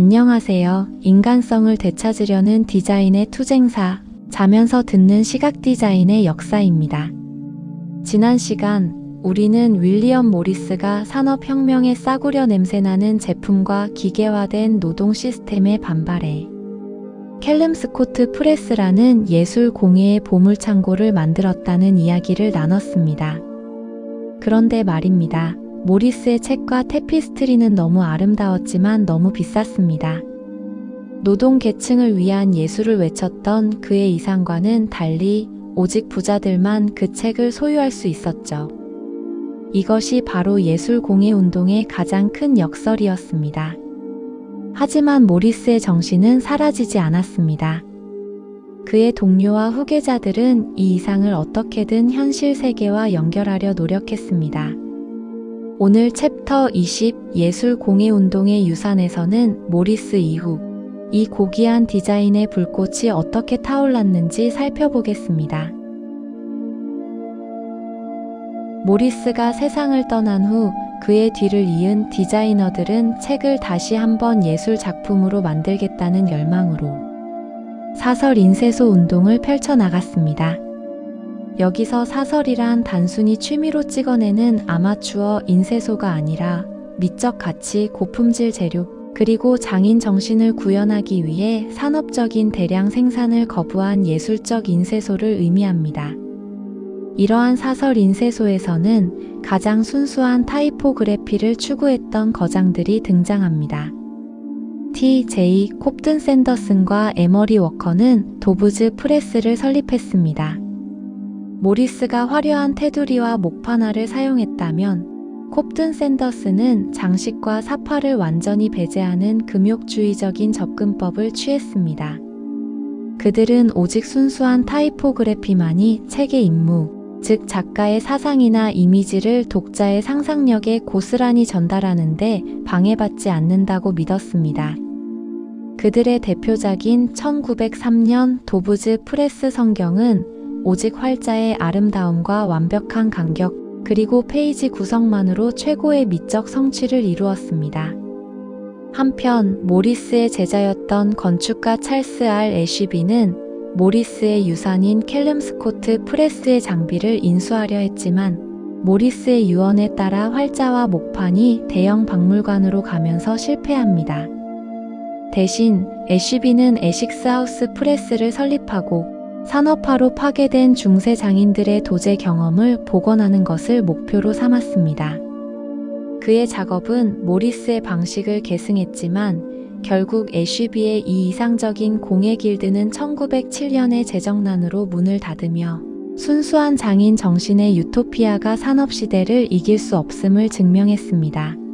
안녕하세요. 인간성을 되찾으려는 디자인의 투쟁사, 자면서 듣는 시각 디자인의 역사입니다. 지난 시간, 우리는 윌리엄 모리스가 산업혁명의 싸구려 냄새나는 제품과 기계화된 노동 시스템에 반발해 캘름 스코트 프레스라는 예술 공예의 보물창고를 만들었다는 이야기를 나눴습니다. 그런데 말입니다. 모리스의 책과 테피스트리는 너무 아름다웠지만 너무 비쌌습니다. 노동 계층을 위한 예술을 외쳤던 그의 이상과는 달리 오직 부자들만 그 책을 소유할 수 있었죠. 이것이 바로 예술 공예 운동의 가장 큰 역설이었습니다. 하지만 모리스의 정신은 사라지지 않았습니다. 그의 동료와 후계자들은 이 이상을 어떻게든 현실 세계와 연결하려 노력했습니다. 오늘 챕터 20 예술 공예 운동의 유산에서는 모리스 이후 이 고귀한 디자인의 불꽃이 어떻게 타올랐는지 살펴보겠습니다. 모리스가 세상을 떠난 후 그의 뒤를 이은 디자이너들은 책을 다시 한번 예술 작품으로 만들겠다는 열망으로 사설 인쇄소 운동을 펼쳐나갔습니다. 여기서 사설이란 단순히 취미로 찍어내는 아마추어 인쇄소가 아니라 미적 가치, 고품질 재료, 그리고 장인 정신을 구현하기 위해 산업적인 대량 생산을 거부한 예술적 인쇄소를 의미합니다. 이러한 사설 인쇄소에서는 가장 순수한 타이포그래피를 추구했던 거장들이 등장합니다. T.J. 콥든 샌더슨과 에머리 워커는 도브즈 프레스를 설립했습니다. 모리스가 화려한 테두리와 목판화를 사용했다면 콥든 샌더스는 장식과 사파를 완전히 배제하는 금욕주의적인 접근법을 취했습니다. 그들은 오직 순수한 타이포그래피만이 책의 임무, 즉 작가의 사상이나 이미지를 독자의 상상력에 고스란히 전달하는데 방해받지 않는다고 믿었습니다. 그들의 대표작인 1903년 도브즈 프레스 성경은 오직 활자의 아름다움과 완벽한 간격, 그리고 페이지 구성만으로 최고의 미적 성취를 이루었습니다. 한편 모리스의 제자였던 건축가 찰스 알 애쉬비는 모리스의 유산인 캘름 스코트 프레스의 장비를 인수하려 했지만 모리스의 유언에 따라 활자와 목판이 대형 박물관으로 가면서 실패합니다. 대신 애쉬비는 에식스하우스 프레스를 설립하고 산업화로 파괴된 중세 장인들의 도제 경험을 복원하는 것을 목표로 삼았습니다. 그의 작업은 모리스의 방식을 계승했지만 결국 애쉬비의 이 이상적인 공예 길드는 1907년의 재정난으로 문을 닫으며 순수한 장인 정신의 유토피아가 산업시대를 이길 수 없음을 증명했습니다.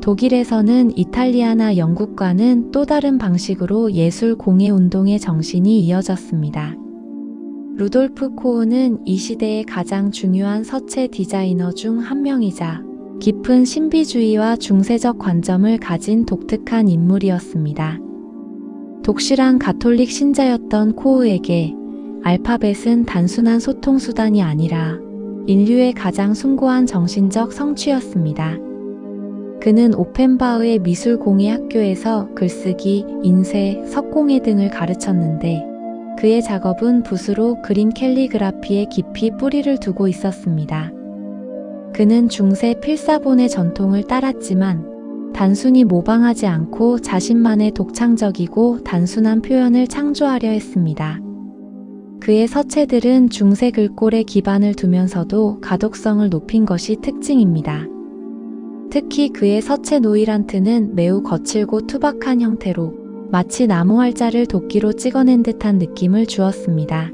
독일에서는 이탈리아나 영국과는 또 다른 방식으로 예술 공예 운동의 정신이 이어졌습니다. 루돌프 코우는 이 시대의 가장 중요한 서체 디자이너 중 한 명이자 깊은 신비주의와 중세적 관점을 가진 독특한 인물이었습니다. 독실한 가톨릭 신자였던 코우에게 알파벳은 단순한 소통수단이 아니라 인류의 가장 숭고한 정신적 성취였습니다. 그는 오펜바흐의 미술공예 학교에서 글쓰기, 인쇄, 석공예 등을 가르쳤는데 그의 작업은 붓으로 그린 캘리그라피에 깊이 뿌리를 두고 있었습니다. 그는 중세 필사본의 전통을 따랐지만 단순히 모방하지 않고 자신만의 독창적이고 단순한 표현을 창조하려 했습니다. 그의 서체들은 중세 글꼴에 기반을 두면서도 가독성을 높인 것이 특징입니다. 특히 그의 서체 노이란트는 매우 거칠고 투박한 형태로 마치 나무 활자를 도끼로 찍어낸 듯한 느낌을 주었습니다.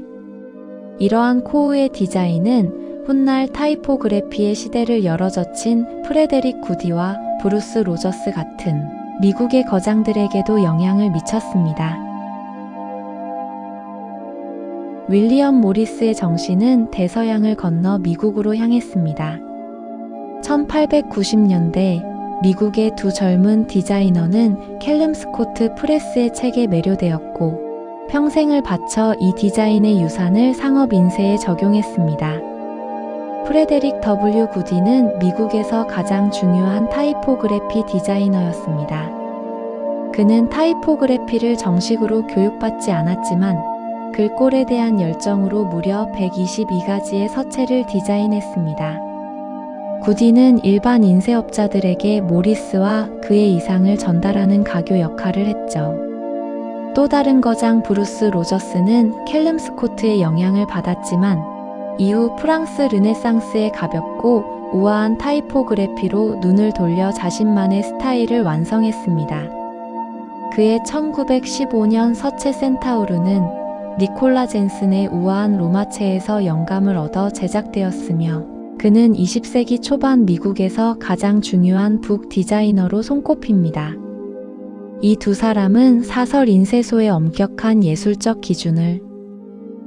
이러한 코우의 디자인은 훗날 타이포그래피의 시대를 열어젖힌 프레데릭 구디와 브루스 로저스 같은 미국의 거장들에게도 영향을 미쳤습니다. 윌리엄 모리스의 정신은 대서양을 건너 미국으로 향했습니다. 1890년대 미국의 두 젊은 디자이너는 캘름 스코트 프레스의 책에 매료되었고 평생을 바쳐 이 디자인의 유산을 상업 인쇄에 적용했습니다. 프레데릭 W. 구디는 미국에서 가장 중요한 타이포그래피 디자이너였습니다. 그는 타이포그래피를 정식으로 교육받지 않았지만 글꼴에 대한 열정으로 무려 122가지의 서체를 디자인했습니다. 구디는 일반 인쇄업자들에게 모리스와 그의 이상을 전달하는 가교 역할을 했죠. 또 다른 거장 브루스 로저스는 캘름 스코트의 영향을 받았지만 이후 프랑스 르네상스의 가볍고 우아한 타이포그래피로 눈을 돌려 자신만의 스타일을 완성했습니다. 그의 1915년 서체 센타우르는 니콜라 젠슨의 우아한 로마체에서 영감을 얻어 제작되었으며 그는 20세기 초반 미국에서 가장 중요한 북 디자이너로 손꼽힙니다. 이 두 사람은 사설 인쇄소의 엄격한 예술적 기준을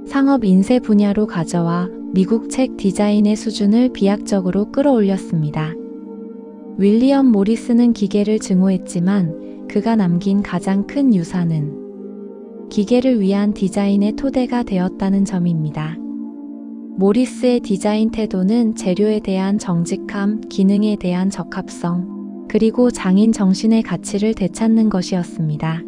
상업 인쇄 분야로 가져와 미국 책 디자인의 수준을 비약적으로 끌어올렸습니다. 윌리엄 모리스는 기계를 증오했지만 그가 남긴 가장 큰 유산은 기계를 위한 디자인의 토대가 되었다는 점입니다. 모리스의 디자인 태도는 재료에 대한 정직함, 기능에 대한 적합성, 그리고 장인 정신의 가치를 되찾는 것이었습니다.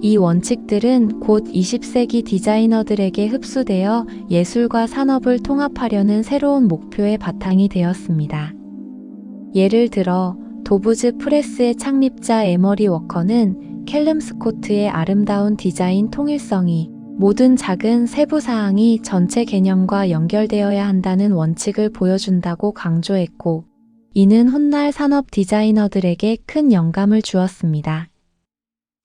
이 원칙들은 곧 20세기 디자이너들에게 흡수되어 예술과 산업을 통합하려는 새로운 목표의 바탕이 되었습니다. 예를 들어 도브즈 프레스의 창립자 에머리 워커는 캘름 스코트의 아름다운 디자인 통일성이 모든 작은 세부 사항이 전체 개념과 연결되어야 한다는 원칙을 보여준다고 강조했고, 이는 훗날 산업 디자이너들에게 큰 영감을 주었습니다.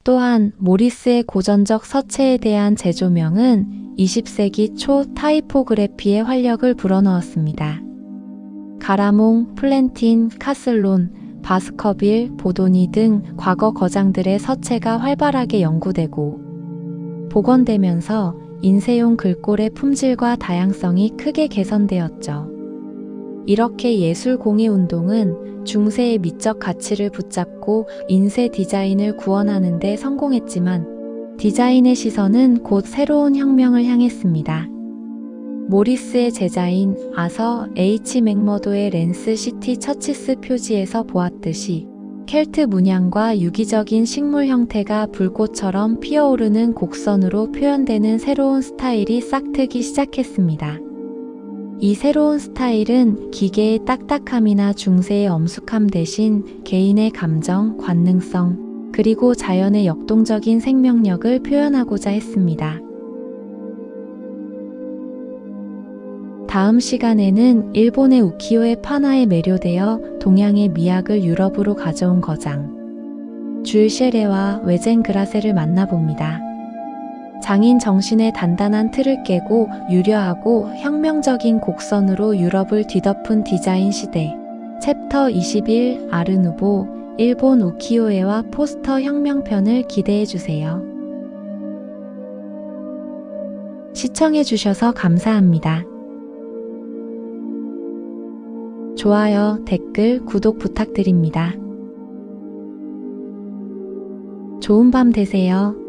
또한 모리스의 고전적 서체에 대한 재조명은 20세기 초 타이포그래피의 활력을 불어넣었습니다. 가라몽, 플랜틴, 카슬론, 바스커빌, 보도니 등 과거 거장들의 서체가 활발하게 연구되고 복원되면서 인쇄용 글꼴의 품질과 다양성이 크게 개선되었죠. 이렇게 예술 공예 운동은 중세의 미적 가치를 붙잡고 인쇄 디자인을 구원하는 데 성공했지만 디자인의 시선은 곧 새로운 혁명을 향했습니다. 모리스의 제자인 아서 H 맥머도의 랜스 시티 처치스 표지에서 보았듯이 켈트 문양과 유기적인 식물 형태가 불꽃처럼 피어오르는 곡선으로 표현되는 새로운 스타일이 싹트기 시작했습니다. 이 새로운 스타일은 기계의 딱딱함이나 중세의 엄숙함 대신 개인의 감정, 관능성, 그리고 자연의 역동적인 생명력을 표현하고자 했습니다. 다음 시간에는 일본의 우키요의 판화에 매료되어 동양의 미학을 유럽으로 가져온 거장 줄 쉐레와 외젠 그라세를 만나봅니다. 장인 정신의 단단한 틀을 깨고 유려하고 혁명적인 곡선으로 유럽을 뒤덮은 디자인 시대 챕터 21 아르누보 일본 우키요에와 포스터 혁명편을 기대해 주세요. 시청해 주셔서 감사합니다. 좋아요, 댓글, 구독 부탁드립니다. 좋은 밤 되세요.